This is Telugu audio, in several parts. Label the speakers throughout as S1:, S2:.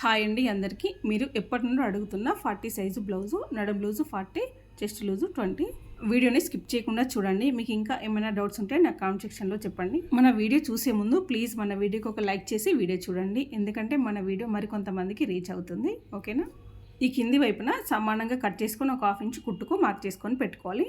S1: హాయ్ అండి అందరికీ. మీరు ఎప్పటి నుండి అడుగుతున్న ఫార్టీ సైజు బ్లౌజు నడ blouse forty chest loose twenty. వీడియోని స్కిప్ చేయకుండా చూడండి. మీకు ఇంకా ఏమైనా డౌట్స్ ఉంటే నాకు కామెంట్ సెక్షన్లో చెప్పండి. మన వీడియో చూసే ముందు ప్లీజ్ మన వీడియోకి ఒక లైక్ చేసి వీడియో చూడండి. ఎందుకంటే మన వీడియో మరికొంతమందికి రీచ్ అవుతుంది. ఓకేనా? ఈ కింది వైపున సమానంగా కట్ చేసుకొని ఒక హాఫ్ ఇంచ్ కుట్టుకు మార్క్ చేసుకొని పెట్టుకోవాలి.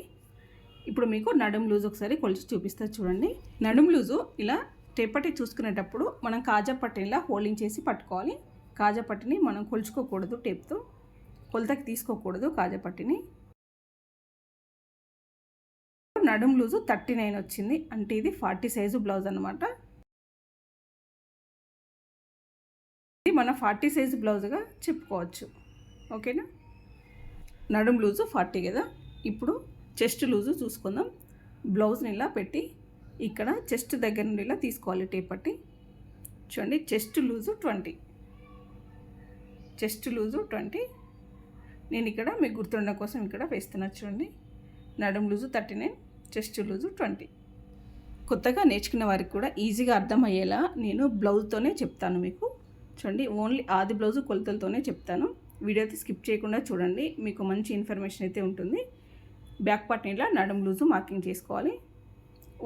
S1: ఇప్పుడు మీకు నడుం లూజ్ ఒకసారి కొలిచి చూపిస్తా చూడండి. నడుం లూజు ఇలా టేపటి చూసుకునేటప్పుడు మనం కాజా పట్టిలా హోల్డింగ్ చేసి పట్టుకోవాలి. కాజాపట్టిని మనం కొలుచుకోకూడదు టేప్తో. కొలతకి తీసుకోకూడదు కాజాపట్టిని నడుం లూజు థర్టీ నైన్ వచ్చింది. అంటే ఇది ఫార్టీ సైజు బ్లౌజ్ అనమాట ఇది మన ఫార్టీ సైజు బ్లౌజ్గా చెప్పుకోవచ్చు. ఓకేనా? నడుం లూజు ఫార్టీ కదా? ఇప్పుడు చెస్ట్ లూజు చూసుకుందాం. బ్లౌజ్ని ఇలా పెట్టి ఇక్కడ చెస్ట్ దగ్గర నుండి ఇలా తీసుకోవాలి టేప్ చూడండి chest loose twenty. Chest loose twenty. నేను ఇక్కడ మీకు గుర్తుండడం కోసం ఇక్కడ వేస్తున్నా చూడండి. నడుం loose thirty nine chest loose twenty. కొత్తగా నేర్చుకున్న వారికి కూడా ఈజీగా అర్థమయ్యేలా నేను బ్లౌజ్తోనే చెప్తాను మీకు. చూడండి ఓన్లీ ఆది బ్లౌజు కొలతలతోనే చెప్తాను. వీడియో అయితే స్కిప్ చేయకుండా చూడండి మీకు మంచి ఇన్ఫర్మేషన్ అయితే ఉంటుంది. బ్యాక్ పార్ట్ ఇలా నడుం లూజు మార్కింగ్ చేసుకోవాలి.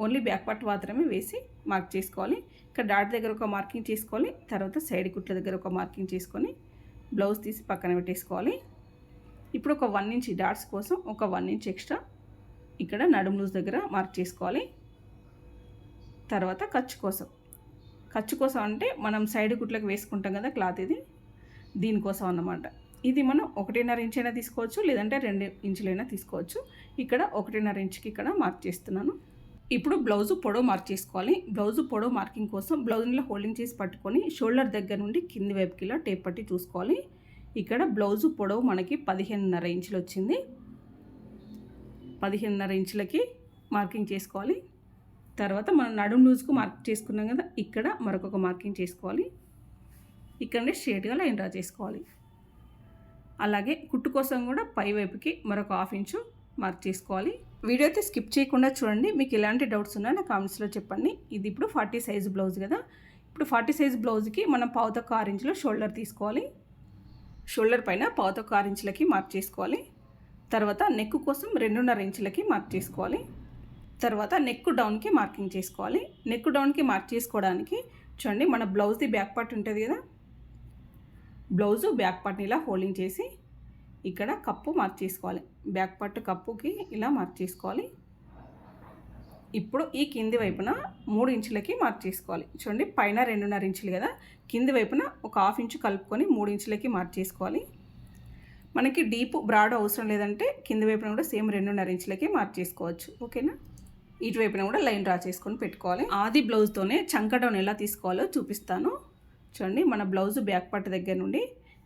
S1: ఓన్లీ బ్యాక్ పార్ట్ మాత్రమే వేసి మార్క్ చేసుకోవాలి. ఇక్కడ డాట్ దగ్గర ఒక మార్కింగ్ చేసుకోవాలి తర్వాత సైడ్ కుట్ల దగ్గర ఒక మార్కింగ్ చేసుకొని బ్లౌజ్ తీసి పక్కన పెట్టేసుకోవాలి. ఇప్పుడు ఒక వన్ ఇంచ్ డాట్స్ కోసం ఒక వన్ ఇంచ్ ఎక్స్ట్రా ఇక్కడ నడుము లూజ్ దగ్గర మార్క్ చేసుకోవాలి. తర్వాత ఖర్చు కోసం. ఖర్చు కోసం అంటే మనం సైడ్ కుట్లకు వేసుకుంటాం కదా క్లాత్ ఇది. దీనికోసం అన్నమాట. ఇది మనం ఒకటిన్నర ఇంచ్ అయినా తీసుకోవచ్చు లేదంటే రెండు ఇంచులైనా తీసుకోవచ్చు. ఇక్కడ ఒకటిన్నర ఇంచుకి ఇక్కడ మార్క్ చేస్తున్నాను. ఇప్పుడు బ్లౌజ్ పొడవు మార్క్ చేసుకోవాలి. బ్లౌజ్ పొడవు మార్కింగ్ కోసం బ్లౌజ్లో హోల్డింగ్ చేసి పట్టుకొని షోల్డర్ దగ్గర నుండి కింది వైపుకి ఇలా టేప్ పట్టి చూసుకోవాలి. ఇక్కడ బ్లౌజు పొడవు మనకి పదిహేనున్నర ఇంచులు వచ్చింది. పదిహేనున్నర ఇంచులకి మార్కింగ్ చేసుకోవాలి. తర్వాత మనం నడుం లూజ్కు మార్క్ చేసుకున్నాం కదా ఇక్కడ మరొక మార్కింగ్ చేసుకోవాలి. ఇక్కడనే స్ట్రేట్గా లైన్ డ్రా చేసుకోవాలి. అలాగే కుట్టు కోసం కూడా పై వైపుకి మరొక హాఫ్ ఇంచు మార్క్ చేసుకోవాలి. వీడియో అయితే స్కిప్ చేయకుండా చూడండి. మీకు ఎలాంటి డౌట్స్ ఉన్నా నా కామెంట్స్లో చెప్పండి. ఇది ఇప్పుడు ఫార్టీ సైజ్ బ్లౌజ్ కదా. ఇప్పుడు ఫార్టీ సైజ్ బ్లౌజ్కి మనం పావుతొక్క ఆరు ఇంచులో షోల్డర్ తీసుకోవాలి. షోల్డర్ పైన పావుతొక్క ఆరు ఇంచులకి మార్క్ చేసుకోవాలి. తర్వాత నెక్ కోసం రెండున్నర ఇంచులకి మార్క్ చేసుకోవాలి. తర్వాత నెక్ డౌన్కి మార్కింగ్ చేసుకోవాలి. నెక్ డౌన్కి మార్క్ చేసుకోవడానికి చూడండి మన బ్లౌజ్ది బ్యాక్ పార్ట్ ఉంటుంది కదా. బ్లౌజు బ్యాక్ పార్ట్ని ఇలా హోల్డింగ్ చేసి ఇక్కడ కప్పు మార్క్ చేసుకోవాలి. బ్యాక్ పార్ట్ కప్పుకి ఇలా మార్క్ చేసుకోవాలి. ఇప్పుడు ఈ కింది వైపున మూడు ఇంచులకి మార్క్ చేసుకోవాలి. చూడండి పైన రెండున్నర ఇంచులు కదా. కింది వైపున ఒక హాఫ్ ఇంచు కలుపుకొని మూడు ఇంచులకి మార్క్ చేసుకోవాలి. మనకి డీప్ బ్రాడ్ అవసరం లేదంటే కింది వైపున కూడా సేమ్ రెండున్నర ఇంచులకి మార్క్ చేసుకోవచ్చు. ఓకేనా? ఇటువైపున కూడా లైన్ డ్రా చేసుకొని పెట్టుకోవాలి. ఆది బ్లౌజ్తోనే చంక డౌన్ ఎలా తీసుకోవాలో చూపిస్తాను. చూడండి మన బ్లౌజ్ బ్యాక్ పార్ట్ దగ్గర నుండి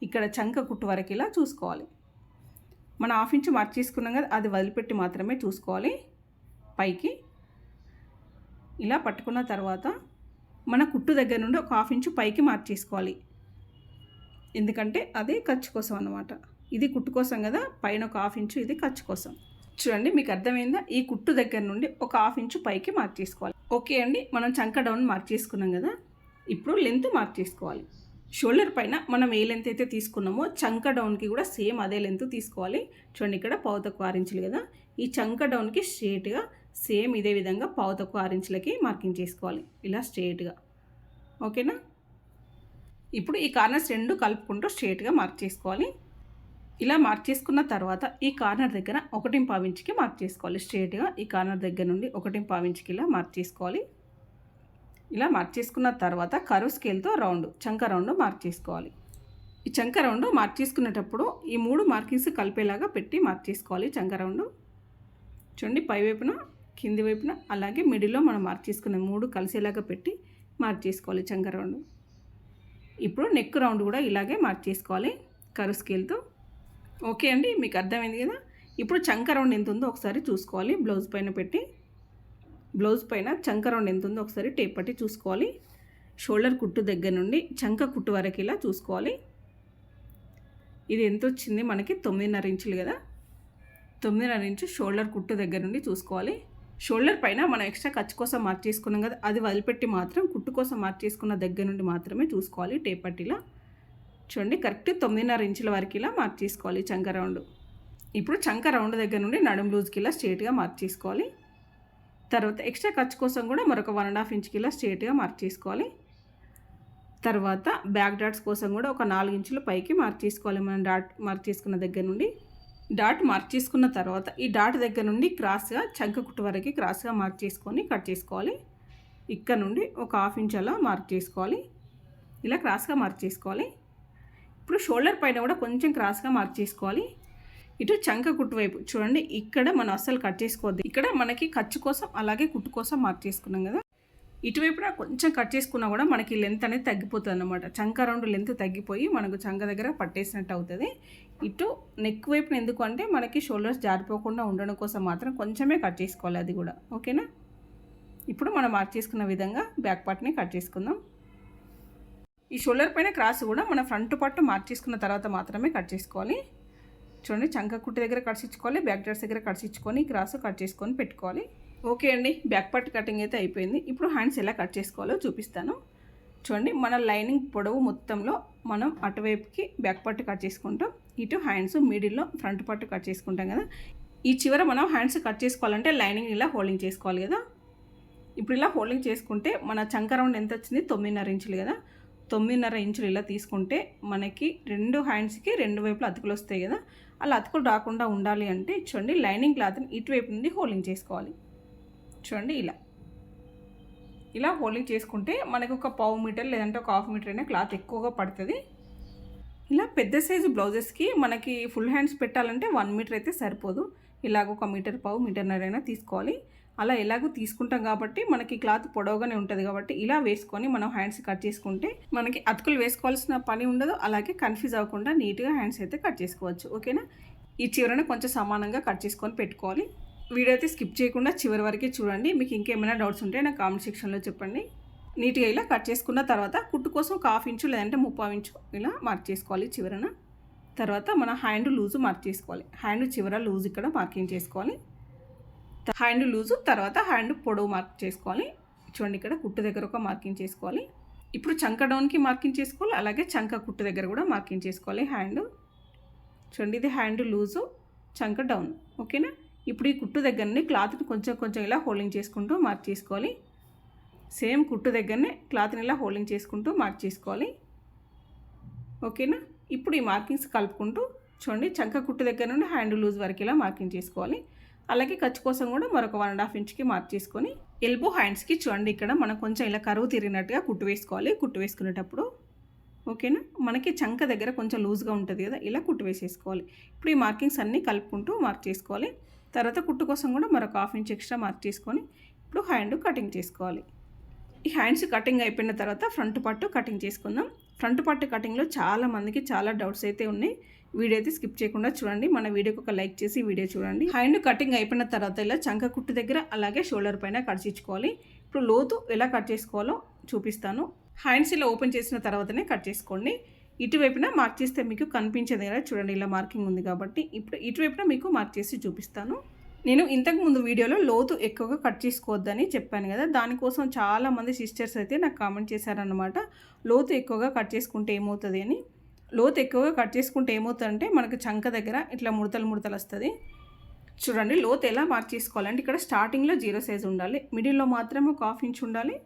S1: ఇక్కడ చంక కుట్టు వరకు ఇలా చూసుకోవాలి. మన హాఫ్ ఇంచు మార్క్ చేసుకున్నాం కదా అది వదిలిపెట్టి మాత్రమే చూసుకోవాలి. పైకి ఇలా పట్టుకున్న తర్వాత మన కుట్టు దగ్గర నుండి ఒక హాఫ్ ఇంచు పైకి మార్చేసుకోవాలి ఎందుకంటే అది ఖర్చు కోసం అనమాట ఇది కుట్టు కోసం కదా పైన ఒక హాఫ్ ఇంచు ఇది ఖర్చు కోసం. చూడండి మీకు అర్థమైందా? ఈ కుట్టు దగ్గర నుండి ఒక హాఫ్ ఇంచు పైకి మార్చేసుకోవాలి ఓకే అండి మనం చంక డౌన్ మార్చేసుకున్నాం కదా ఇప్పుడు లెంత్ మార్చేసుకోవాలి షోల్డర్ పైన మనం ఏ లెంత్ అయితే తీసుకున్నామో చంక డౌన్కి కూడా సేమ్ అదే లెంత్ తీసుకోవాలి. చూడండి ఇక్కడ పావు తక్కువ ఆరించులు కదా. ఈ చంక డౌన్కి స్ట్రేట్గా సేమ్ ఇదే విధంగా పావు తక్కువ ఆరించులకి మార్కింగ్ చేసుకోవాలి. ఇలా స్ట్రేట్గా ఓకేనా ఇప్పుడు ఈ కార్నర్స్ రెండు కలుపుకుంటూ స్ట్రేట్గా మార్క్ చేసుకోవాలి. ఇలా మార్క్ చేసుకున్న తర్వాత ఈ కార్నర్ దగ్గర ఒకటి పావించికి మార్క్ చేసుకోవాలి. స్ట్రేట్గా ఈ కార్నర్ దగ్గర నుండి ఒకటి పావించికి ఇలా మార్క్ చేసుకోవాలి. ఇలా మార్క్ చేసుకున్న తర్వాత కరువు స్కేల్తో రౌండ్ చంక రౌండ్ మార్క్ చేసుకోవాలి. ఈ చంక రౌండ్ మార్క్ చేసుకునేటప్పుడు ఈ మూడు మార్కింగ్స్ కలిపేలాగా పెట్టి మార్క్ చేసుకోవాలి. చంక రౌండ్ చూడండి పై వైపున కింది వైపున అలాగే మిడిల్లో మనం మార్క్ చేసుకునే మూడు కలిసేలాగా పెట్టి మార్క్ చేసుకోవాలి చంక రౌండ్. ఇప్పుడు నెక్ రౌండ్ కూడా ఇలాగే మార్క్ చేసుకోవాలి కరువు స్కేల్తో. ఓకే అండి మీకు అర్థమైంది కదా? ఇప్పుడు చంక రౌండ్ ఎంత ఉందో ఒకసారి చూసుకోవాలి బ్లౌజ్ పైన పెట్టి. బ్లౌజ్ పైన చంక రౌండ్ ఎంత ఉందో ఒకసారి టేప్ పట్టి చూసుకోవాలి. షోల్డర్ కుట్టు దగ్గర నుండి చంక కుట్టు వరకు ఇలా చూసుకోవాలి. ఇది ఎంత వచ్చింది? మనకి తొమ్మిదిన్నర ఇంచులు కదా. తొమ్మిదిన్నర ఇంచు షోల్డర్ కుట్టు దగ్గర నుండి చూసుకోవాలి. షోల్డర్ పైన మనం ఎక్స్ట్రా ఖర్చు కోసం మార్క్ చేసుకున్నాం కదా అది వదిలిపెట్టి మాత్రం కుట్టు కోసం మార్క్ చేసుకున్న దగ్గర నుండి మాత్రమే చూసుకోవాలి టేప్ పట్టిలా చూడండి కరెక్ట్ తొమ్మిదిన్నర ఇంచుల వరకు ఇలా మార్క్ చేసుకోవాలి చంక రౌండ్. ఇప్పుడు చంక రౌండ్ దగ్గర నుండి నడుం లూజ్కి ఇలా స్ట్రేట్గా మార్క్ చేసుకోవాలి. తర్వాత ఎక్స్ట్రా ఖర్చు కోసం కూడా మరొక వన్ అండ్ హాఫ్ ఇంచ్కి ఇలా స్ట్రేట్గా మార్క్ చేసుకోవాలి. తర్వాత బ్యాక్ డాట్స్ కోసం కూడా ఒక నాలుగు ఇంచుల పైకి మార్క్ చేసుకోవాలి. మనం డాట్ మార్క్ చేసుకున్న దగ్గర నుండి. డాట్ మార్క్ చేసుకున్న తర్వాత ఈ డాట్ దగ్గర నుండి క్రాస్గా చంక కుట్టు వరకు క్రాస్గా మార్క్ చేసుకొని కట్ చేసుకోవాలి. ఇక్కడ నుండి ఒక హాఫ్ ఇంచ్ అలా మార్క్ చేసుకోవాలి. ఇలా క్రాస్గా మార్క్ చేసుకోవాలి. ఇప్పుడు షోల్డర్ పైన కూడా కొంచెం క్రాస్గా మార్క్ చేసుకోవాలి. ఇటు చంక కుట్టు వైపు. చూడండి ఇక్కడ మనం అస్సలు కట్ చేసుకోవద్దు. ఇక్కడ మనకి ఖర్చు కోసం అలాగే కుట్టు కోసం మార్క్ చేసుకున్నాం కదా. ఇటువైపున కొంచెం కట్ చేసుకున్నా కూడా మనకి లెంత్ అనేది తగ్గిపోతుంది అనమాట చంక రౌండ్ లెంత్ తగ్గిపోయి మనకు చంక దగ్గర పట్టేసినట్టు అవుతుంది. ఇటు నెక్ వైపున ఎందుకు అంటే మనకి షోల్డర్స్ జారిపోకుండా ఉండడం కోసం మాత్రం కొంచెమే కట్ చేసుకోవాలి అది కూడా. ఓకేనా ఇప్పుడు మనం మార్క్ చేసుకున్న విధంగా బ్యాక్ పార్ట్ని కట్ చేసుకుందాం. ఈ షోల్డర్ పైన క్రాస్ కూడా మన ఫ్రంట్ పట్టు మార్క్ చేసుకున్న తర్వాత మాత్రమే కట్ చేసుకోవాలి. చూడండి చంక కుట్టి దగ్గర కట్టించుకోవాలి బ్యాక్ డ్రెస్ దగ్గర కట్టించుకొని క్రాస్ కట్ చేసుకొని పెట్టుకోవాలి. ఓకే అండి బ్యాక్ పార్ట్ కటింగ్ అయితే అయిపోయింది. ఇప్పుడు హ్యాండ్స్ ఎలా కట్ చేసుకోవాలో చూపిస్తాను. చూడండి మన లైనింగ్ పొడవు మొత్తంలో మనం అటువైపుకి బ్యాక్ పార్ట్ కట్ చేసుకుంటాం. ఇటు హ్యాండ్స్ మిడిల్లో ఫ్రంట్ పార్ట్ కట్ చేసుకుంటాం కదా. ఈ చివర మనం హ్యాండ్స్ కట్ చేసుకోవాలంటే లైనింగ్ ఇలా హోల్డింగ్ చేసుకోవాలి కదా. ఇప్పుడు ఇలా హోల్డింగ్ చేసుకుంటే మన చంక రౌండ్ ఎంత వచ్చింది? తొమ్మిదిన్నర ఇంచులు కదా. తొమ్మిదిన్నర ఇంచులు ఇలా తీసుకుంటే మనకి రెండు హ్యాండ్స్కి రెండు వైపులు అతుకులు వస్తాయి కదా అలా అతుకులు రాకుండా ఉండాలి అంటే చూడండి లైనింగ్ క్లాత్ని ఇటువైపు నుండి హోల్డింగ్ చేసుకోవాలి. చూడండి ఇలా. ఇలా హోల్డింగ్ చేసుకుంటే మనకు ఒక పావు మీటర్ లేదంటే ఒక హాఫ్ మీటర్ అయినా క్లాత్ ఎక్కువగా పడుతుంది. ఇలా పెద్ద సైజు బ్లౌజెస్కి మనకి ఫుల్ హ్యాండ్స్ పెట్టాలంటే వన్ మీటర్ అయితే సరిపోదు. ఇలాగ ఒక మీటర్ పావు మీటర్నర అయినా తీసుకోవాలి. అలా ఎలాగో తీసుకుంటాం కాబట్టి మనకి క్లాత్ పొడవుగానే ఉంటుంది కాబట్టి ఇలా వేసుకొని మనం హ్యాండ్స్ కట్ చేసుకుంటే మనకి అతుకులు వేసుకోవాల్సిన పని ఉండదు. అలాగే కన్ఫ్యూజ్ అవ్వకుండా నీట్గా హ్యాండ్స్ అయితే కట్ చేసుకోవచ్చు. ఓకేనా? ఈ చివరన కొంచెం సమానంగా కట్ చేసుకొని పెట్టుకోవాలి. వీడియో అయితే స్కిప్ చేయకుండా చివరి వరకే చూడండి. మీకు ఇంకేమైనా డౌట్స్ ఉంటే నాకు కామెంట్ సెక్షన్లో చెప్పండి. నీట్గా ఇలా కట్ చేసుకున్న తర్వాత కుట్టు కోసం ఒక హాఫ్ ఇంచు లేదంటే ముప్పై ఇంచు ఇలా మార్క్ చేసుకోవాలి చివరన. తర్వాత మన హ్యాండ్ లూజు మార్క్ చేసుకోవాలి. హ్యాండ్ చివర లూజ్ ఇక్కడ మార్కింగ్ చేసుకోవాలి. హ్యాండ్ లూజు తర్వాత హ్యాండ్ పొడవు మార్క్ చేసుకోవాలి. చూడండి ఇక్కడ కుట్టు దగ్గర ఒక మార్కింగ్ చేసుకోవాలి. ఇప్పుడు చంక డౌన్కి మార్కింగ్ చేసుకోవాలి. అలాగే చంక కుట్టు దగ్గర కూడా మార్కింగ్ చేసుకోవాలి హ్యాండ్. చూడండి ఇది హ్యాండ్ లూజు చంక డౌన్. ఓకేనా? ఇప్పుడు ఈ కుట్టు దగ్గరనే క్లాత్ని కొంచెం కొంచెం ఇలా హోల్డింగ్ చేసుకుంటూ మార్క్ చేసుకోవాలి. సేమ్ కుట్టు దగ్గరనే క్లాత్ని ఇలా హోల్డింగ్ చేసుకుంటూ మార్క్ చేసుకోవాలి. ఓకేనా? ఇప్పుడు ఈ మార్కింగ్స్ కలుపుకుంటూ చూడండి చంక కుట్టు దగ్గర నుండి హ్యాండ్ లూజ్ వరకు ఇలా మార్కింగ్ చేసుకోవాలి. అలాగే ఖర్చు కోసం కూడా మరొక వన్ అండ్ హాఫ్ ఇంచ్కి మార్క్ చేసుకొని ఎల్బో హ్యాండ్స్కి చూడండి ఇక్కడ మనం కొంచెం ఇలా కరువు తిరిగినట్టుగా కుట్టు వేసుకోవాలి. కుట్టు వేసుకునేటప్పుడు ఓకేనా మనకి చంక దగ్గర కొంచెం లూజ్గా ఉంటుంది కదా ఇలా కుట్టు వేసేసుకోవాలి. ఇప్పుడు ఈ మార్కింగ్స్ అన్నీ కలుపుకుంటూ మార్క్ చేసుకోవాలి. తర్వాత కుట్టు కోసం కూడా మరొక హాఫ్ ఇంచ్ ఎక్స్ట్రా మార్క్ చేసుకొని ఇప్పుడు హ్యాండ్ కటింగ్ చేసుకోవాలి. ఈ హ్యాండ్స్ కటింగ్ అయిపోయిన తర్వాత ఫ్రంట్ పట్టు కటింగ్ చేసుకుందాం. ఫ్రంట్ పట్టు కటింగ్లో చాలా మందికి చాలా డౌట్స్ అయితే ఉన్నాయి. వీడియో అయితే స్కిప్ చేయకుండా చూడండి. మన వీడియోకి ఒక లైక్ చేసి వీడియో చూడండి. హ్యాండ్ కటింగ్ అయిపోయిన తర్వాత ఇలా చంక కుట్టు దగ్గర అలాగే షోల్డర్ పైన కట్ చేసుకోవాలి ఇప్పుడు లోతు ఎలా కట్ చేసుకోవాలో చూపిస్తాను. హ్యాండ్స్ ఇలా ఓపెన్ చేసిన తర్వాతనే కట్ చేసుకోండి. ఇటువైపున మార్క్ చేస్తే మీకు కనిపించేది కదా చూడండి. ఇలా మార్కింగ్ ఉంది కాబట్టి ఇప్పుడు ఇటువైపున మీకు మార్క్ చేసి చూపిస్తాను. నేను ఇంతకుముందు వీడియోలో లోతు ఎక్కువగా కట్ చేసుకోవద్దని చెప్పాను కదా. దానికోసం చాలామంది సిస్టర్స్ అయితే నాకు కామెంట్ చేశారనమాట లోతు ఎక్కువగా కట్ చేసుకుంటే ఏమవుతుంది అని. లోతు ఎక్కువగా కట్ చేసుకుంటే ఏమవుతుందంటే మనకు చంక దగ్గర ఇట్లా ముడతలు ముడతలు వస్తుంది. చూడండి లోతు ఎలా మార్క్ చేసుకోవాలంటే ఇక్కడ స్టార్టింగ్లో జీరో సైజ్ ఉండాలి. మిడిల్లో మాత్రమే ఒక హాఫ్ ఇంచ్ ఉండాలి.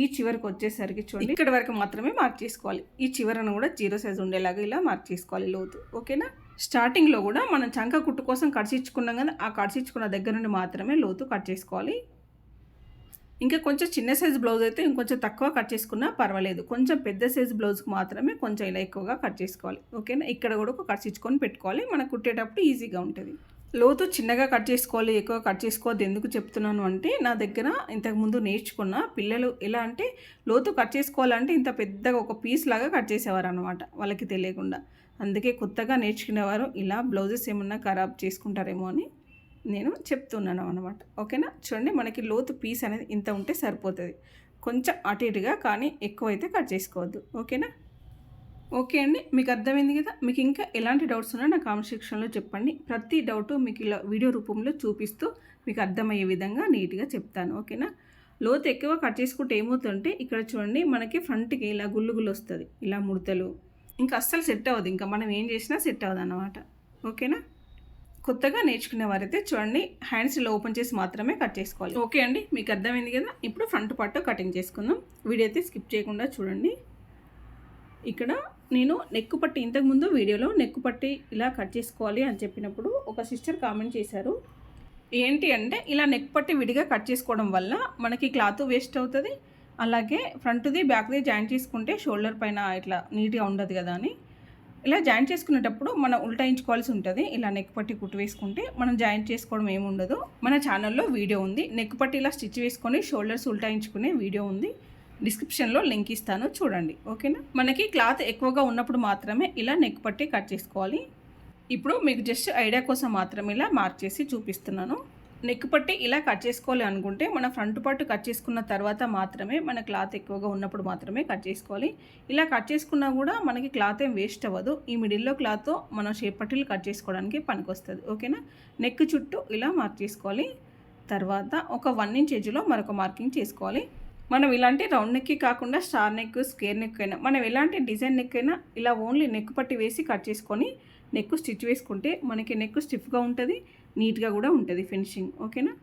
S1: ఈ చివరికి వచ్చేసరికి చూడండి ఇక్కడ వరకు మాత్రమే మార్క్ చేసుకోవాలి. ఈ చివరను కూడా జీరో సైజ్ ఉండేలాగా ఇలా మార్క్ చేసుకోవాలి లోతు. ఓకేనా స్టార్టింగ్లో కూడా మనం చంక కుట్టు కోసం కడిచిచ్చుకున్నాం కదా ఆ కడిచిచ్చుకున్న దగ్గర నుండి మాత్రమే లోతు కట్ చేసుకోవాలి. ఇంకా కొంచెం చిన్న సైజ్ బ్లౌజ్ అయితే ఇంకొంచెం తక్కువ కట్ చేసుకున్నా పర్వాలేదు. కొంచెం పెద్ద సైజ్ బ్లౌజ్కి మాత్రమే కొంచెం ఇలా ఎక్కువగా కట్ చేసుకోవాలి. ఓకేనా? ఇక్కడ కూడా ఒక కట్టించుకొని పెట్టుకోవాలి. మనకు కుట్టేటప్పుడు ఈజీగా ఉంటుంది. లోతు చిన్నగా కట్ చేసుకోవాలి ఎక్కువ కట్ చేసుకోవద్దు. ఎందుకు చెప్తున్నాను అంటే నా దగ్గర ఇంతకుముందు నేర్చుకున్న పిల్లలు ఎలా అంటే లోతు కట్ చేసుకోవాలంటే ఇంత పెద్దగా ఒక పీస్ లాగా కట్ చేసేవారు అనమాట వాళ్ళకి తెలియకుండా. అందుకే కొత్తగా నేర్చుకునేవారు ఇలా బ్లౌజెస్ ఏమన్నా ఖరాబ్ చేసుకుంటారేమో అని. నేను చెప్తున్నాను అనమాట ఓకేనా? చూడండి మనకి లోతు పీస్ అనేది ఇంత ఉంటే సరిపోతుంది. కొంచెం అటు ఇటుగా కానీ ఎక్కువైతే కట్ చేసుకోవద్దు. ఓకేనా? ఓకే అండి మీకు అర్థమైంది కదా? మీకు ఇంకా ఎలాంటి డౌట్స్ ఉన్నా నా కామెంట్ సెక్షన్లో చెప్పండి. ప్రతి డౌట్ మీకు ఇలా వీడియో రూపంలో చూపిస్తూ మీకు అర్థమయ్యే విధంగా నీట్గా చెప్తాను. ఓకేనా? లోతు ఎక్కువ కట్ చేసుకుంటే ఏమవుతుందంటే ఇక్కడ చూడండి మనకి ఫ్రంట్కి ఇలా గుళ్ళు గుళ్ళు వస్తుంది. ఇలా ముడతలు. ఇంకా అస్సలు సెట్ అవ్వదు. ఇంకా మనం ఏం చేసినా సెట్ అవ్వదు అన్నమాట ఓకేనా? కొత్తగా నేర్చుకునే వారైతే చూడండి హ్యాండ్స్ ఇలా ఓపెన్ చేసి మాత్రమే కట్ చేసుకోవాలి. ఓకే అండి మీకు అర్థమైంది కదా? ఇప్పుడు ఫ్రంట్ పార్ట్ కటింగ్ చేసుకుందాం. వీడియో అయితే స్కిప్ చేయకుండా చూడండి. ఇక్కడ నేను నెక్కు పట్టి ఇంతకుముందు వీడియోలో నెక్కు పట్టి ఇలా కట్ చేసుకోవాలి అని చెప్పినప్పుడు ఒక సిస్టర్ కామెంట్ చేశారు. ఏంటి అంటే ఇలా నెక్ పట్టి విడిగా కట్ చేసుకోవడం వల్ల మనకి క్లాత్ వేస్ట్ అవుతుంది. అలాగే ఫ్రంట్ది బ్యాక్ది జాయింట్ చేసుకుంటే షోల్డర్ పైన ఇట్లా నీట్గా ఉండదు కదా అని. ఇలా జాయింట్ చేసుకునేటప్పుడు మనం ఉల్టాయించుకోవాల్సి ఉంటుంది. ఇలా నెక్ పట్టి కుట్టు వేసుకుంటే మనం జాయింట్ చేసుకోవడం ఏముండదు మన ఛానల్లో వీడియో ఉంది. నెక్ పట్టి ఇలా స్టిచ్ వేసుకొని షోల్డర్స్ ఉల్టాయించుకునే వీడియో ఉంది. డిస్క్రిప్షన్లో లింక్ ఇస్తాను. చూడండి. ఓకేనా? మనకి క్లాత్ ఎక్కువగా ఉన్నప్పుడు మాత్రమే ఇలా నెక్ పట్టి కట్ చేసుకోవాలి. ఇప్పుడు మీకు జస్ట్ ఐడియా కోసం మాత్రమే ఇలా మార్క్ చేసి చూపిస్తున్నాను. నెక్ పట్టి ఇలా కట్ చేసుకోవాలి అనుకుంటే మన ఫ్రంట్ పార్ట్ కట్ చేసుకున్న తర్వాత మాత్రమే మన క్లాత్ ఎక్కువగా ఉన్నప్పుడు మాత్రమే కట్ చేసుకోవాలి. ఇలా కట్ చేసుకున్నా కూడా మనకి క్లాత్ ఏం వేస్ట్ అవ్వదు. ఈ మిడిల్లో క్లాత్ మనం షేప్ పట్టీలు కట్ చేసుకోవడానికి పనికొస్తుంది. ఓకేనా నెక్ చుట్టూ ఇలా మార్క్ చేసుకోవాలి. తర్వాత ఒక వన్ ఇంచ్ ఎజ్లో మరొక మార్కింగ్ చేసుకోవాలి. మనం ఇలాంటి రౌండ్ నెక్కి కాకుండా స్టార్ నెక్ స్కేర్ నెక్ అయినా మనం ఎలాంటి డిజైన్ నెక్ అయినా ఇలా ఓన్లీ నెక్ పట్టి వేసి కట్ చేసుకొని నెక్ స్టిచ్ వేసుకుంటే మనకి నెక్ స్టిఫ్గా ఉంటుంది. నీట్గా కూడా ఉంటుంది ఫినిషింగ్. ఓకేనా?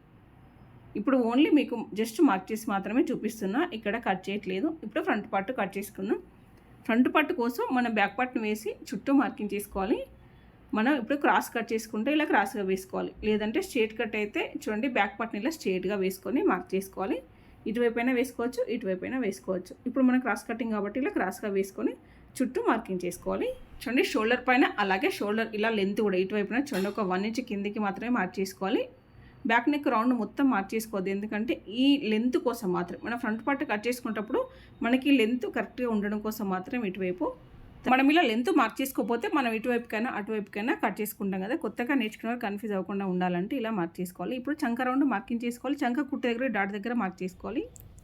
S1: ఇప్పుడు ఓన్లీ మీకు జస్ట్ మార్క్ చేసి మాత్రమే చూపిస్తున్నా. ఇక్కడ కట్ చేయట్లేదు. ఇప్పుడు ఫ్రంట్ పార్ట్ కట్ చేసుకుందాం. ఫ్రంట్ పార్ట్ కోసం మనం బ్యాక్ పార్ట్ని వేసి చుట్టూ మార్కింగ్ చేసుకోవాలి. మనం ఇప్పుడు క్రాస్ కట్ చేసుకుంటే ఇలా క్రాస్గా వేసుకోవాలి. లేదంటే స్ట్రేట్ కట్ అయితే చూడండి బ్యాక్ పార్ట్ని ఇలా స్ట్రేట్గా వేసుకొని మార్క్ చేసుకోవాలి. ఇటువైపు అయినా వేసుకోవచ్చు ఇటువైపు అయినా వేసుకోవచ్చు. ఇప్పుడు మనం క్రాస్ కటింగ్ కాబట్టి ఇలా క్రాస్గా వేసుకొని చుట్టూ మార్కింగ్ చేసుకోవాలి. చూడండి షోల్డర్ పైన అలాగే షోల్డర్ ఇలా లెంత్ కూడా ఇటువైపున చూడండి ఒక వన్ ఇంచ్ కిందికి మాత్రమే మార్క్ చేసుకోవాలి. బ్యాక్ నెక్ రౌండ్ మొత్తం మార్క్ చేసుకోవద్దు. ఎందుకంటే ఈ లెంత్ కోసం మాత్రం మనం ఫ్రంట్ పార్ట్ కట్ చేసుకునేటప్పుడు మనకి లెంత్ కరెక్ట్గా ఉండడం కోసం మాత్రం ఇటువైపు మనం ఇలా లెంత్ మార్క్ చేసుకోకపోతే మనం ఇటువైపుకైనా అటువైపుకైనా కట్ చేసుకుంటాం కదా. కొత్తగా నేర్చుకున్న కన్ఫ్యూజ్ అవ్వకుండా ఉండాలంటే ఇలా మార్క్ చేసుకోవాలి. ఇప్పుడు చంక రౌండ్ మార్కింగ్ చేసుకోవాలి. చంక కుట్టు దగ్గర డాట్ దగ్గర మార్క్ చేసుకోవాలి.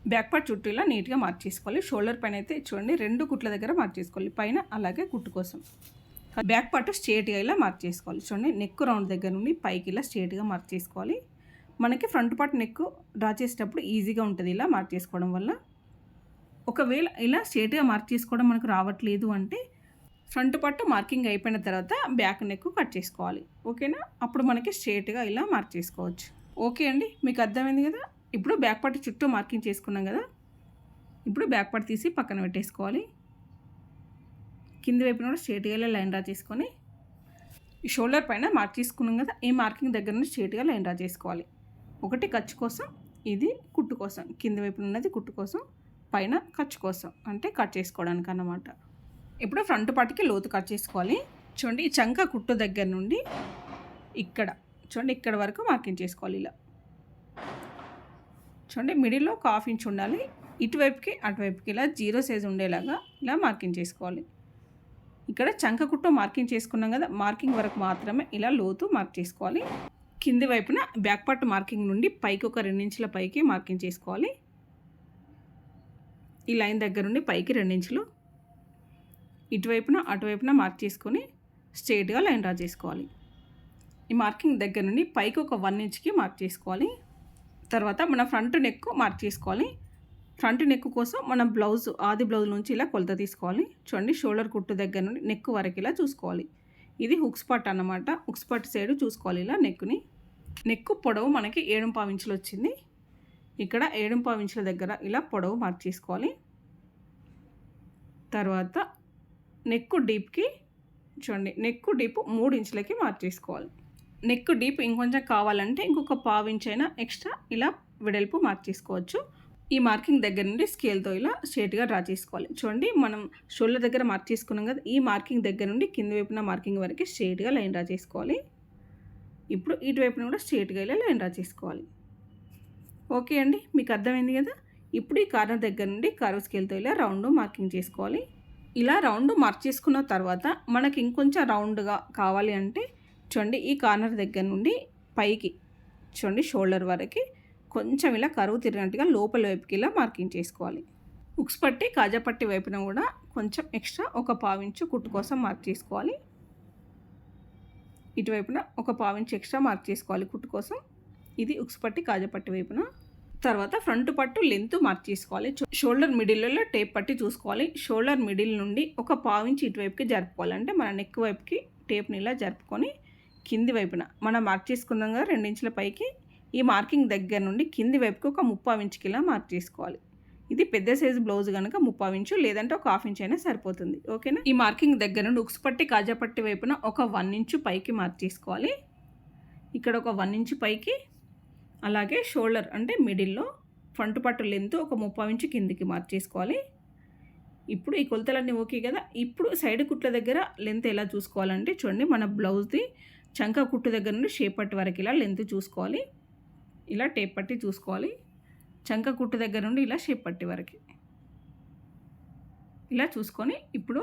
S1: బ్యాక్ పార్ట్ చుట్టూ ఇలా నీట్గా మార్క్ చేసుకోవాలి. షోల్డర్ పైన అయితే చూడండి రెండు కుట్ల దగ్గర మార్క్ చేసుకోవాలి. పైన అలాగే కుట్టు కోసం. బ్యాక్ పార్ట్ స్ట్రేట్గా ఇలా మార్క్ చేసుకోవాలి. చూడండి నెక్ రౌండ్ దగ్గర నుండి పైకి ఇలా స్ట్రేట్గా మార్క్ చేసుకోవాలి. మనకి ఫ్రంట్ పార్ట్ నెక్ డ్రా చేసేటప్పుడు ఈజీగా ఉంటుంది ఇలా మార్క్ చేసుకోవడం వల్ల. ఒకవేళ ఇలా స్ట్రేట్గా మార్క్ చేసుకోవడం మనకు రావట్లేదు అంటే ఫ్రంట్ పట్టు మార్కింగ్ అయిపోయిన తర్వాత బ్యాక్ నెక్ కట్ చేసుకోవాలి. ఓకేనా? అప్పుడు మనకి స్ట్రేట్గా ఇలా మార్క్ చేసుకోవచ్చు. ఓకే అండి? మీకు అర్థమైంది కదా? ఇప్పుడు బ్యాక్ పట్టు చుట్టూ మార్కింగ్ చేసుకున్నాం కదా. ఇప్పుడు బ్యాక్ పార్ట్ తీసి పక్కన పెట్టేసుకోవాలి. కింది వైపున కూడా స్ట్రేట్గా లైన్ డ్రా చేసుకొని ఈ షోల్డర్ పైన మార్క్ చేసుకున్నాం కదా. ఈ మార్కింగ్ దగ్గర నుంచి స్ట్రేట్గా లైన్ డ్రా చేసుకోవాలి. ఒకటి ఖర్చు కోసం ఇది కుట్టు కోసం. కింది వైపున ఉన్నది కుట్టు కోసం పైన ఖర్చు కోసం. అంటే కట్ చేసుకోవడానికి అన్నమాట. ఇప్పుడు ఫ్రంట్ పార్ట్కి లోతు కట్ చేసుకోవాలి. చూడండి ఈ చంక కుట్టు దగ్గర నుండి ఇక్కడ చూడండి ఇక్కడ వరకు మార్కింగ్ చేసుకోవాలి ఇలా. చూడండి మిడిల్లో ఒక హాఫ్ ఇంచ్ ఉండాలి. ఇటువైపుకి అటువైపుకి ఇలా జీరో సైజ్ ఉండేలాగా ఇలా మార్కింగ్ చేసుకోవాలి. ఇక్కడ చంక కుట్టు మార్కింగ్ చేసుకున్నాం కదా మార్కింగ్ వరకు మాత్రమే ఇలా లోతు మార్క్ చేసుకోవాలి. కింది వైపున బ్యాక్ పార్ట్ మార్కింగ్ నుండి పైకి ఒక రెండించుల పైకి మార్కింగ్ చేసుకోవాలి. ఈ లైన్ దగ్గర నుండి పైకి రెండించులు. ఇటువైపున అటువైపున మార్క్ చేసుకొని స్ట్రేట్గా లైన్ డ్రా చేసుకోవాలి. ఈ మార్కింగ్ దగ్గర నుండి పైకి ఒక వన్ ఇంచ్కి మార్క్ చేసుకోవాలి. తర్వాత మన ఫ్రంట్ నెక్ మార్క్ చేసుకోవాలి. ఫ్రంట్ నెక్ కోసం మనం బ్లౌజ్ ఆది బ్లౌజ్ నుంచి ఇలా కొలత తీసుకోవాలి. చూడండి షోల్డర్ కుట్టు దగ్గర నుండి నెక్ వరకు ఇలా చూసుకోవాలి. ఇది హుక్స్ పట్ అన్నమాట. హుక్స్ పట్ సైడ్ చూసుకోవాలి ఇలా నెక్ని నెక్ పొడవు మనకి ఏడు ఇంచులు వచ్చింది. ఇక్కడ ఏడు ఇంచుల దగ్గర ఇలా పొడవు మార్క్ చేసుకోవాలి. తర్వాత నెక్ డీప్కి చూడండి నెక్ డీప్ మూడు ఇంచులకి మార్క్ చేసుకోవాలి. నెక్ డీప్ ఇంకొంచెం కావాలంటే ఇంకొక పావు అయినా ఎక్స్ట్రా ఇలా వెడల్పు మార్క్ చేసుకోవచ్చు. ఈ మార్కింగ్ దగ్గర నుండి స్కేల్తో ఇలా స్ట్రేట్గా డ్రా చేసుకోవాలి. చూడండి మనం షోల్డర్ దగ్గర మార్క్ చేసుకున్నాం కదా ఈ మార్కింగ్ దగ్గర నుండి కింద వైపున మార్కింగ్ వరకు స్ట్రేట్గా లైన్ డ్రా చేసుకోవాలి. ఇప్పుడు ఇటువైపున కూడా స్ట్రేట్గా ఇలా లైన్ డ్రా చేసుకోవాలి. ఓకే అండి మీకు అర్థమైంది కదా? ఇప్పుడు ఈ కార్నర్ దగ్గర నుండి కర్వ్ స్కేల్తో ఇలా రౌండ్ మార్కింగ్ చేసుకోవాలి. ఇలా రౌండ్ మార్క్ చేసుకున్న తర్వాత మనకి ఇంకొంచెం రౌండ్గా కావాలి అంటే చూడండి ఈ కార్నర్ దగ్గర నుండి పైకి చూడండి షోల్డర్ వరకు కొంచెం ఇలా కరువు తిరిగినట్టుగా లోపల వైపుకి ఇలా మార్కింగ్ చేసుకోవాలి. ఉక్స్ పట్టి కాజా పట్టి వైపున కూడా కొంచెం ఎక్స్ట్రా ఒక పావించు కుట్టు కోసం మార్క్ చేసుకోవాలి. ఇటువైపున ఒక పావించు ఎక్స్ట్రా మార్క్ చేసుకోవాలి కుట్టు కోసం. ఇది ఉక్స్ పట్టి కాజా పట్టి వైపున. తర్వాత ఫ్రంట్ పట్టు లెంత్ మార్క్ చేసుకోవాలి. షోల్డర్ మిడిల్లో టేప్ పట్టి చూసుకోవాలి. షోల్డర్ మిడిల్ నుండి ఒక పావించి ఇటువైపుకి జరుపుకోవాలి. అంటే మన నెక్ వైపుకి టేప్ని ఇలా జరుపుకొని కింది వైపున. మనం మార్క్ చేసుకుందాం కదా రెండించుల పైకి. ఈ మార్కింగ్ దగ్గర నుండి కింది వైపుకి ఒక ముప్పావు ఇంచుకి ఇలా మార్క్ చేసుకోవాలి. ఇది పెద్ద సైజు బ్లౌజ్ కనుక ముప్పావు ఇంచు లేదంటే ఒక హాఫ్ ఇంచ్ అయినా సరిపోతుంది. ఓకేనా? ఈ మార్కింగ్ దగ్గర నుండి ఉక్స్ పట్టి కాజా పట్టి వైపున ఒక వన్ ఇంచు పైకి మార్క్ చేసుకోవాలి. ఇక్కడ ఒక వన్ ఇంచు పైకి అలాగే షోల్డర్ అంటే మిడిల్లో ఫ్రంట్ పట్టు లెంత్ ఒక ముప్పై ఇంచు కిందికి మార్క్ చేసుకోవాలి. ఇప్పుడు ఈ కొలతలన్నీ ఓకే కదా? ఇప్పుడు సైడ్ కుట్ల దగ్గర లెంత్ ఎలా చూసుకోవాలంటే చూడండి మన బ్లౌజ్ది చంక కుట్టు దగ్గర నుండి షేప్ పట్టి వరకు ఇలా లెంత్ చూసుకోవాలి. ఇలా టేప్ పట్టి చూసుకోవాలి. చంక కుట్టు దగ్గర నుండి ఇలా షేప్ పట్టి వరకు. ఇలా చూసుకొని ఇప్పుడు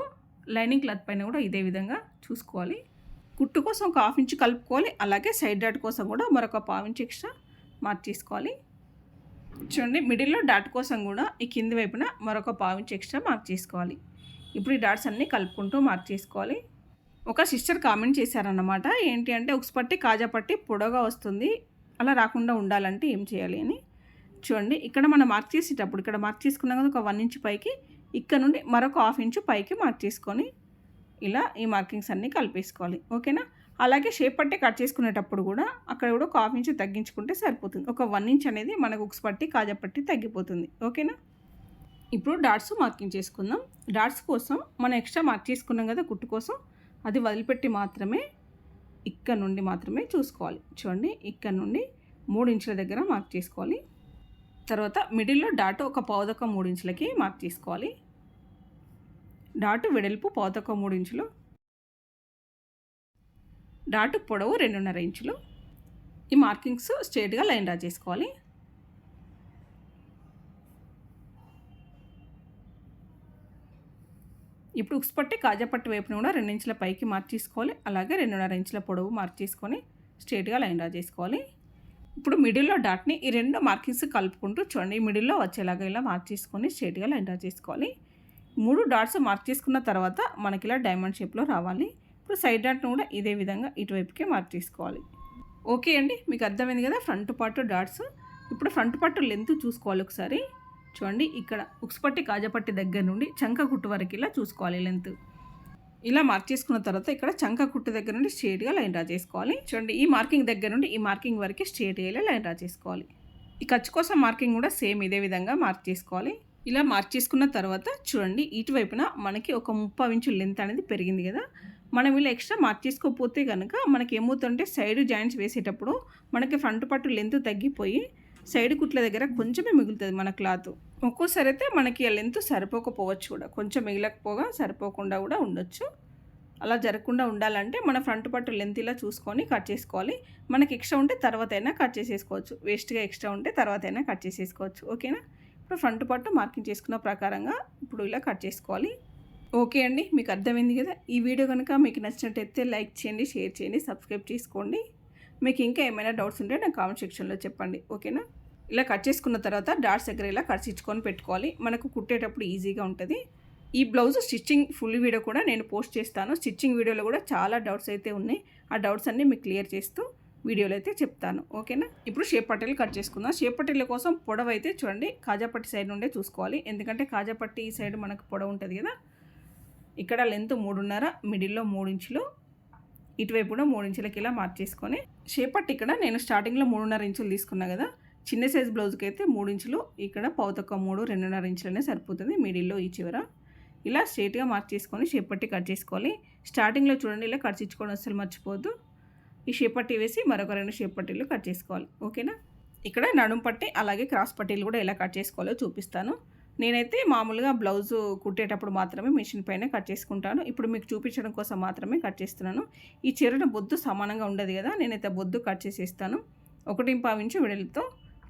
S1: లైనింగ్ క్లాత్ పైన కూడా ఇదే విధంగా చూసుకోవాలి. కుట్టు కోసం ఒక హాఫ్ ఇంచ్ కలుపుకోవాలి. అలాగే సైడ్ డాట్ కోసం కూడా మరొక పావు ఇంచ్ ఎక్స్ట్రా మార్క్ చేసుకోవాలి చూడండి మిడిల్లో డాట్ కోసం కూడా ఈ కింది వైపున మరొక పావు ఇంచ్ ఎక్స్ట్రా మార్క్ చేసుకోవాలి ఇప్పుడు ఈ డాట్స్ అన్నీ కలుపుకుంటూ మార్క్ చేసుకోవాలి ఒక సిస్టర్ కామెంట్ చేశారన్నమాట. ఏంటి అంటే ఉక్స్పట్టి కాజాపట్టి కాజా పట్టి పొడగా వస్తుంది. అలా రాకుండా ఉండాలంటే ఏం చేయాలి అని. చూడండి ఇక్కడ మనం మార్క్ చేసేటప్పుడు ఇక్కడ మార్క్ చేసుకున్నాం కదా ఒక వన్ ఇంచ్ పైకి ఇక్కడ నుండి మరొక హాఫ్ ఇంచు పైకి మార్క్ చేసుకొని ఇలా ఈ మార్కింగ్స్ అన్నీ కలిపేసుకోవాలి. ఓకేనా? అలాగే షేప్ పట్టి కట్ చేసుకునేటప్పుడు కూడా అక్కడ కూడా ఒక హాఫ్ ఇంచ్ తగ్గించుకుంటే సరిపోతుంది. ఒక వన్ ఇంచ్ అనేది మనకు ఉక్స్ పట్టి కాజా పట్టి తగ్గిపోతుంది. ఓకేనా? ఇప్పుడు డాట్స్ మార్కింగ్ చేసుకుందాం. డాట్స్ కోసం మనం ఎక్స్ట్రా మార్క్ చేసుకున్నాం కదా కుట్టు కోసం. అది వదిలిపెట్టి మాత్రమే ఇక్కడ నుండి మాత్రమే చూసుకోవాలి. చూడండి ఇక్కడ నుండి మూడు ఇంచుల దగ్గర మార్క్ చేసుకోవాలి. తర్వాత మిడిల్లో డాటు ఒక పావుదొక్క మూడు ఇంచులకి మార్క్ చేసుకోవాలి. డాటు వెడల్పు పావుదొక్క మూడు ఇంచులు. డాటు పొడవు రెండున్నర ఇంచులు. ఈ మార్కింగ్స్ స్ట్రేట్గా లైన్ డ్రా చేసుకోవాలి. ఇప్పుడు ఉక్స్ పట్టి కాజా పట్టి వైపున కూడా రెండు ఇంచుల పైకి మార్చేసుకోవాలి. అలాగే రెండున్నర ఇంచుల పొడవు మార్చేసుకొని స్ట్రేట్గా లైన్ డ్రా చేసుకోవాలి. ఇప్పుడు మిడిల్లో డాట్ని ఈ రెండు మార్కింగ్స్ కలుపుకుంటూ చూడండి మిడిల్లో వచ్చేలాగా ఇలా మార్చేసుకొని స్ట్రేట్గా లైన్ డ్రా చేసుకోవాలి. మూడు డాట్స్ మార్క్ చేసుకున్న తర్వాత మనకి ఇలా డైమండ్ షేప్లో రావాలి. ఇప్పుడు సైడ్ డాట్ను కూడా ఇదే విధంగా ఇటువైపుకే మార్క్ చేసుకోవాలి. ఓకే అండి మీకు అర్థమైంది కదా? Front part dots. ఇప్పుడు ఫ్రంట్ పార్ట్ లెంత్ చూసుకోవాలి ఒకసారి. చూడండి ఇక్కడ ఉక్స్పట్టి కాజపట్టి దగ్గర నుండి చంక కుట్టు వరకు ఇలా చూసుకోవాలి లెంత్. ఇలా మార్క్ చేసుకున్న తర్వాత ఇక్కడ చంక కుట్టు దగ్గర నుండి స్ట్రేట్గా లైన్ డ్రా చేసుకోవాలి. చూడండి ఈ మార్కింగ్ దగ్గర నుండి ఈ మార్కింగ్ వరకు స్ట్రేట్గా లైన్ డ్రా చేసుకోవాలి. ఈ ఖర్చు కోసం మార్కింగ్ కూడా సేమ్ ఇదే విధంగా మార్క్ చేసుకోవాలి. ఇలా మార్క్ చేసుకున్న తర్వాత చూడండి ఇటువైపున మనకి ఒక ముప్పై ఇంచు లెంత్ అనేది పెరిగింది కదా. మనం ఇలా ఎక్స్ట్రా మార్క్ చేసుకోకపోతే కనుక మనకి ఏమవుతుంటే సైడ్ జాయింట్స్ వేసేటప్పుడు మనకి ఫ్రంట్ పట్టు లెంత్ తగ్గిపోయి సైడ్ కుట్ల దగ్గర కొంచెమే మిగులుతుంది మన క్లాత్. ఒక్కోసారి అయితే మనకి ఆ లెంత్ సరిపోకపోవచ్చు కూడా. కొంచెం మిగిలకపోగా సరిపోకుండా కూడా ఉండొచ్చు. అలా జరగకుండా ఉండాలంటే మన ఫ్రంట్ పట్టు లెంత్ ఇలా చూసుకొని కట్ చేసుకోవాలి. మనకి ఎక్స్ట్రా ఉంటే తర్వాత అయినా కట్ చేసేసుకోవచ్చు. వేస్ట్గా ఎక్స్ట్రా ఉంటే తర్వాత అయినా కట్ చేసేసుకోవచ్చు. ఓకేనా? ఇప్పుడు ఫ్రంట్ పట్టు మార్కింగ్ చేసుకున్న ప్రకారంగా ఇప్పుడు ఇలా కట్ చేసుకోవాలి. ఓకే అండి మీకు అర్థమైంది కదా? ఈ వీడియో కనుక మీకు నచ్చినట్టయితే లైక్ చేయండి షేర్ చేయండి సబ్స్క్రైబ్ చేసుకోండి. మీకు ఇంకా ఏమైనా డౌట్స్ ఉంటే నాకు కామెంట్ సెక్షన్లో చెప్పండి ఓకేనా? ఇలా కట్ చేసుకున్న తర్వాత డాట్స్ దగ్గర ఇలా కట్ ఇచ్చుకొని పెట్టుకోవాలి. మనకు కుట్టేటప్పుడు ఈజీగా ఉంటుంది. ఈ బ్లౌజ్ స్టిచ్చింగ్ ఫుల్ వీడియో కూడా నేను పోస్ట్ చేస్తాను. స్టిచ్చింగ్ వీడియోలో కూడా చాలా డౌట్స్ అయితే ఉన్నాయి. ఆ డౌట్స్ అన్నీ మీకు క్లియర్ చేస్తూ వీడియోలో అయితే చెప్తాను ఓకేనా? ఇప్పుడు షేప్ పట్టెలు కట్ చేసుకుందాం. షేప్ పట్టెల కోసం పొడవు అయితే చూడండి కాజాపట్టి సైడ్ నుండే చూసుకోవాలి. ఎందుకంటే కాజాపట్టి ఈ సైడ్ మనకు పొడవు ఉంటుంది కదా. ఇక్కడ లెంత్ మూడున్నర మిడిల్లో మూడు ఇంచులు ఇటువైపు కూడా మూడు ఇంచులకి ఇలా మార్చేసుకొని షేపట్ ఇక్కడ నేను స్టార్టింగ్లో మూడున్నర ఇంచులు తీసుకున్నా కదా చిన్న సైజ్ బ్లౌజ్కి అయితే మూడు ఇంచులు ఇక్కడ పౌతొక్క మూడు రెండున్నర ఇంచులనే సరిపోతుంది మిడిల్లో ఈ చివర. ఇలా స్ట్రేట్గా మార్చేసుకొని షేపట్టి కట్ చేసుకోవాలి. స్టార్టింగ్లో చూడండి ఇలా కట్ ఇచ్చుకోవడం అసలు మర్చిపోద్దు ఈ షేపట్టి వేసి మరొక రెండు షేపట్టీలు కట్ చేసుకోవాలి. ఓకేనా? ఇక్కడ నడుం పట్టి అలాగే క్రాస్ పట్టీలు కూడా ఎలా కట్ చేసుకోవాలో చూపిస్తాను. నేనైతే మామూలుగా బ్లౌజ్ కుట్టేటప్పుడు మాత్రమే మిషన్ పైన కట్ చేసుకుంటాను. ఇప్పుడు మీకు చూపించడం కోసం మాత్రమే కట్ చేస్తున్నాను. ఈ చీరను బొద్దు సమానంగా ఉండదు కదా నేనైతే బొద్దు కట్ చేసేస్తాను. ఒకటి ఇంచు విడలతో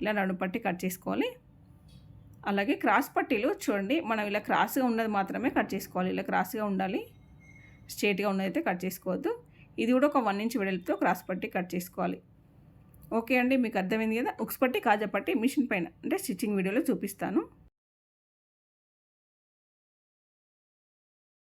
S1: ఇలా నడుపట్టి కట్ చేసుకోవాలి. అలాగే క్రాస్ పట్టీలు చూడండి మనం ఇలా క్రాస్గా ఉన్నది మాత్రమే కట్ చేసుకోవాలి. ఇలా క్రాస్గా ఉండాలి స్ట్రేట్గా ఉన్నదైతే కట్ చేసుకోవద్దు. ఇది కూడా ఒక వన్ ఇంచ్ వెడల్పుతో క్రాస్ పట్టి కట్ చేసుకోవాలి. ఓకే అండి మీకు అర్థమైంది కదా? ఉక్స్ పట్టి కాజా పట్టి మిషన్ పైన అంటే స్టిచ్చింగ్ వీడియోలో చూపిస్తాను.